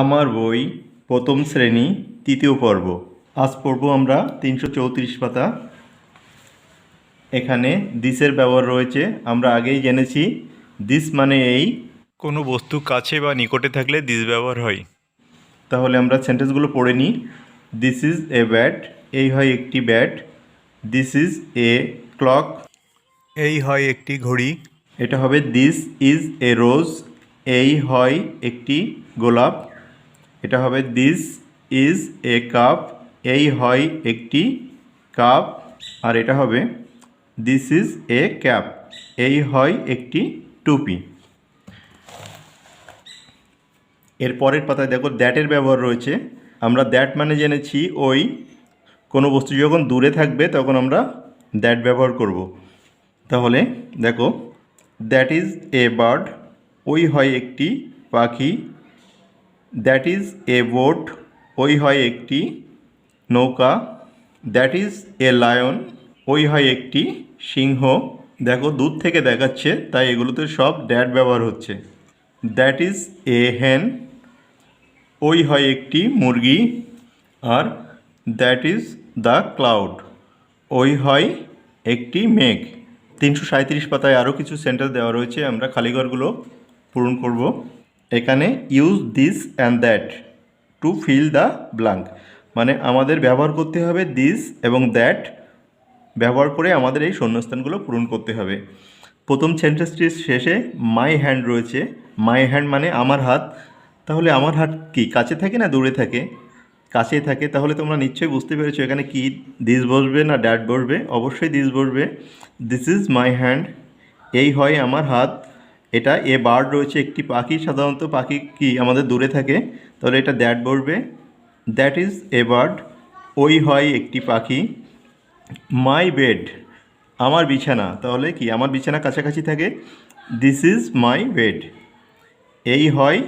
আমার বই প্রথম শ্রেণি তৃতীয় পর্ব। আজ পড়ব আমরা তিনশো চৌত্রিশ পাতা। এখানে দিসের ব্যবহার রয়েছে। আমরা আগেই জেনেছি দিস মানে এই কোনো বস্তু কাছে বা নিকটে থাকলে দিস ব্যবহার হয়। তাহলে আমরা সেন্টেন্সগুলো পড়ে নিই। দিস ইজ এ ব্যাট এই হয় একটি bat. This is a clock এই হয় একটি ঘড়ি। এটা হবে দিস ইজ এ রোজ এই হয় একটি গোলাপ। এটা হবে দিস ইজ এ কাপ এই হয় একটি কাপ আর এটা হবে দিস ইজ এ ক্যাপ এই হয় একটি টুপি। এর পরের পাতায় দেখো দ্যাটের ব্যবহার রয়েছে। আমরা দ্যাট মানে জেনেছি ওই কোনো বস্তু যখন দূরে থাকবে তখন আমরা দ্যাট ব্যবহার করব। তাহলে দেখো দ্যাট ইজ এ বার্ড ওই হয় একটি পাখি দ্যাট ইজ এ বোট ওই হয় একটি নৌকা। দ্যাট ইজ এ লায়ন ওই হয় একটি সিংহ। দেখো, দূর থেকে দেখাচ্ছে, তাই এগুলোতে সব দ্যাট ব্যবহার হচ্ছে। দ্যাট ইজ এ হ্যান ওই হয় একটি মুরগি। আর দ্যাট ইজ দ্য ক্লাউড ওই হয় একটি মেঘ। তিনশো সাঁত্রিশ পাতায় আরও কিছু সেন্টার দেওয়া রয়েছে, আমরা খালিঘরগুলো পূরণ করব। এখানে use this and that to fill the blank মানে আমাদের ব্যবহার করতে হবে দিস এবং দ্যাট ব্যবহার করে আমাদের এই শূন্যস্থানগুলো পূরণ করতে হবে। প্রথম সেন্টেন্সটির শেষে মাই হ্যান্ড রয়েছে। মাই হ্যান্ড মানে আমার হাত। তাহলে আমার হাত কি, কাছে থাকে না দূরে থাকে? কাছে থাকে। তাহলে তোমরা নিশ্চয়ই বুঝতে পেরেছ এখানে কি দিস বসবে না ড্যাট বসবে। অবশ্যই দিস বসবে। দিস ইজ মাই হ্যান্ড এই হয় আমার হাত। এটা এ বার্ড রয়েছে একটি পাখি, সাধারণত পাখি কি আমাদের দূরে থাকে, তাহলে এটা দ্যাট বসবে দ্যাট ইজ এ বার্ড, ওই হয় একটি পাখি। মাই বেড, আমার বিছানা, তাহলে কি আমার বিছানা কাছাকাছি থাকে। দিস ইজ মাই বেড, এই হয়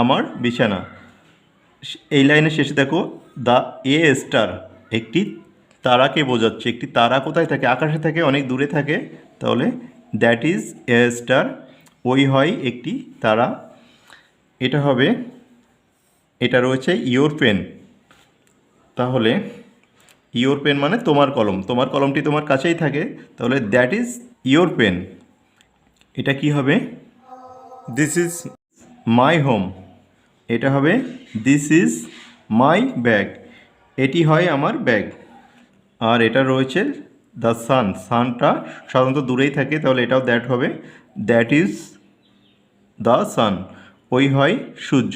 আমার বিছানা। এই লাইনের শেষে দেখো, দ্য এ স্টার, একটি তারাকে বোঝাচ্ছে, একটি তারা কোথায় থাকে? আকাশে থাকে, অনেক দূরে থাকে, তাহলে দ্যাট ইজ এ স্টার ওই হয় একটি তারা। এটা হবে এটা রয়েছে ইয়োর পেন তাহলে ইয়োর পেন মানে তোমার কলম। তোমার কলমটি তোমার কাছেই থাকে। তাহলে দ্যাট ইজ ইয়োর পেন এটা কি হবে? দিস ইজ মাই হোম এটা হবে দিস ইজ মাই ব্যাগ এটি হয় আমার ব্যাগ আর এটা রয়েছে দ্য সান সানটা সাধারণত দূরেই থাকে, তাহলে এটাও দ্যাট হবে। দ্যাট ইজ দ্য সান ওই হয় সূর্য।